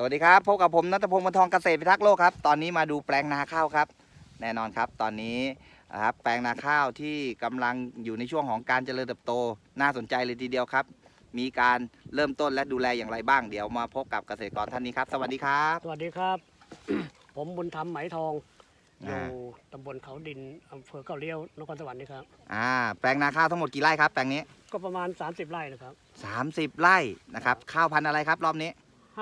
สวัสดีครับพบกับผมนัทพงศ์มนทองเกษตรพิทักษ์โลกครับ ตอนนี้มาดูแปลงนาข้าวครับ แน่นอนครับ ตอนนี้นะครับแปลงนาข้าวที่กำลังอยู่ในช่วงของการเจริญเติบโต น่าสนใจเลยทีเดียวครับ มีการเริ่มต้นและดูแลอย่างไรบ้างเดี๋ยวมาพบกับเกษตรกรท่านนี้ครับ สวัสดีครับ สวัสดีครับ ผมบุญธรรมไหมทองอยู่อ่าตำบลเขาดินอำเภอเก่าเลี้ยวนครสวรรค์นี่ครับอ่าแปลงนาข้าวทั้งหมดกี่ไร่ครับแปลงนี้ก็ประมาณ 30 ไร่นะครับ30 ไร่นะครับข้าวพันธุ์อะไรครับรอบนี้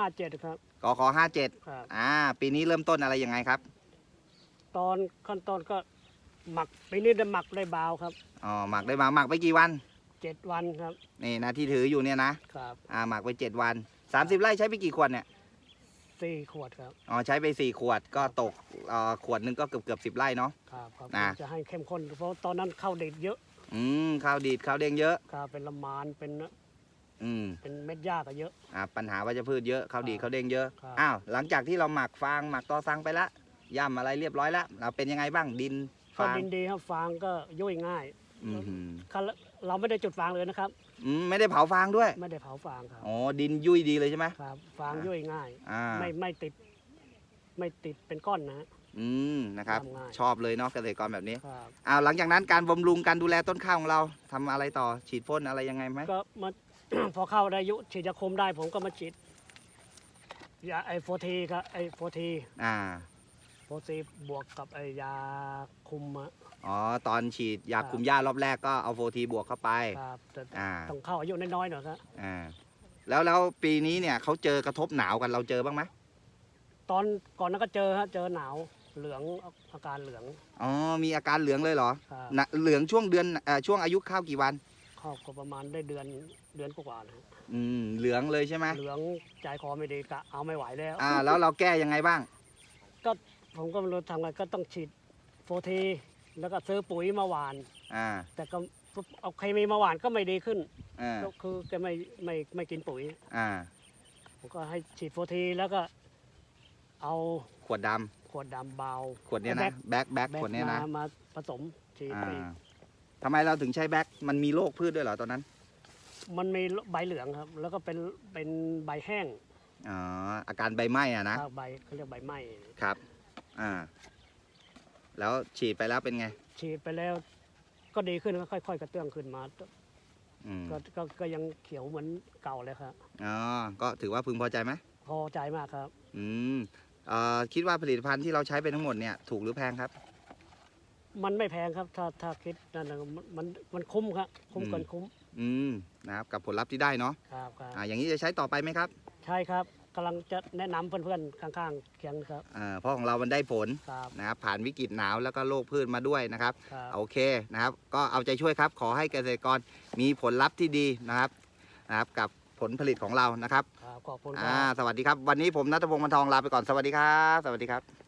57ครับกข57ครับ อ่า ปีนี้เริ่มต้นอะไรยังไงครับ ตอนขั้นตอนก็หมักปีนี้ได้หมักได้บาวครับอ๋อ หมักได้มาหมักไปกี่วัน7วันครับนี่นะที่ถืออยู่เนี่ยนะ ครับอ่า หมักไป7วัน 30 ไร่ใช้ไปกี่ขวดเนี่ย4ขวดครับอ๋อ ใช้ไป4ขวดก็ตกเอ่อขวดหนึงก็เกือบเกือบสิบไร่เนาะ ครับครับอ่าจะให้เข้มข้นเพราะตอนนั้นเข้าเด็ดเยอะอืม ข้าวดีดข้าวเด้งเยอะ ครับเป็นละมานเป็น อืมเป็นเม็ดหญ้าก็เยอะ อ่าปัญหาวัชพืชเยอะข้าวดีดครับข้าวเด้งเยอะครับ อ้าวหลังจากที่เราหมักฟางหมักตอซังไปละย่ำอะไรเรียบร้อยแล้วเราเป็นยังไงบ้างดินก็ฟางดินดีครับฟางก็ย่อยง่ายอืมหืมคันละเราไม่ได้จุดฟางเลยนะครับ อืมไม่ได้เผาฟางด้วยไม่ได้เผาฟางครับ อ๋อดินยุ่ยดีเลยใช่ไหม ครับ ฟางอ่า ย่อยง่าย อ่า ไม่ไม่ติด ไม่ติดเป็นก้อนนะฮะ อืมนะครับ ทำง่าย ชอบเลยเนาะเกษตรกรแบบนี้ครับ อ้าวหลังจากนั้นการบำรุงการดูแลต้นข้าวของเราทำอะไรต่อฉีดพ่นอะไรยังไงไหมก็มา พอเข้าได้อายุฉีดยาคมได้ ผมก็มาฉีดยาไอโฟทีครับไอโฟทีอ่าโฟทีบวกกับไอยาคุมอะอ๋อตอนฉีดยาครับคุมหญ้ารอบแรกก็เอาโฟทีบวกเข้าไป ครับแต่อ่า ต้องเข้าอายุน้อยๆหน่อยครับอ่าแล้วแล้วปีนี้เนี่ยเขาเจอกระทบหนาวกันเราเจอบ้างไหมตอนก่อนนั้นก็เจอฮะเจอหนาวเหลืองอาการเหลืองอ๋อมีอาการเหลืองเลยเหรอครับนะเหลืองช่วงเดือนเอ่อช่วงอายุข้าวกี่วัน เข้าก็ประมาณได้เดือนเดือนกว่าๆนะฮะอืมเหลืองเลยใช่ไหมเหลืองใจคอไม่ดีกะเอาไม่ไหวแล้ว อ่า แล้วเราแก้ยังไงบ้าง ผมก็ไม่รู้ทำไงก็ต้องฉีดโฟทีแล้วก็ซื้อปุ๋ยมาหวาน อ่าแต่ก็เอาเคมีมาหวานก็ไม่ดีขึ้นอ่าก็คือแกไม่ไม่ไม่กินปุ๋ย อ่า ผมก็ให้ฉีดโฟทีแล้วก็เอาขวดดำขวดดำเบาขวดเนี้ยแบ็นะคแบ็คแบ็คแบ็คขวดเนี้ยมานะมาผสมฉีดอ่า ไป ทำไมเราถึงใช้แบ็คมันมีโรคพืชด้วยเหรอตอนนั้น มันมีใบเหลืองครับ แล้วก็เป็นเป็นใบแห้งอ๋ออาการใบไหม้อะนะครับใบเขาเรียกใบไหม้ครับอ่าแล้วฉีดไปแล้วเป็นไง ฉีดไปแล้ว ก็ดีขึ้นก็ค่อย ๆ กระเตื้องขึ้นมาอืมก็ก็ก็ยังเขียวเหมือนเก่าเลยครับอ๋อก็ถือว่าพึงพอใจไหมพอใจมากครับ อืมเอ่อคิดว่าผลิตภัณฑ์ที่เราใช้ไปทั้งหมดเนี่ยถูกหรือแพงครับ มันไม่แพงครับ ถ้าถ้าคิดนั่นนะมันมันมันคุ้มครับคุ้มอืมเกินคุ้มอืมนะครับกับผลลัพธ์ที่ได้เนาะครับครับอ่าอย่างนี้จะใช้ต่อไปไหมครับ ใช่ครับกำลังจะแนะนำเพื่อนๆข้างๆเคียงครับอ่าเพราะของเรามันได้ผลครับนะครับผ่านวิกฤตหนาวแล้วก็โรคพืชมาด้วยนะครับ ครับโอเคนะครับ ก็เอาใจช่วยครับ ขอให้เกษตรกรมีผลลัพธ์ที่ดีนะครับนะครับ กับผลผลิตของเรานะครับครับขอบคุณคอ่ารับ สวัสดีครับ วันนี้ผมนัทพงศ์มันทองลาไปก่อนสวัสดีครับ สวัสดีครับ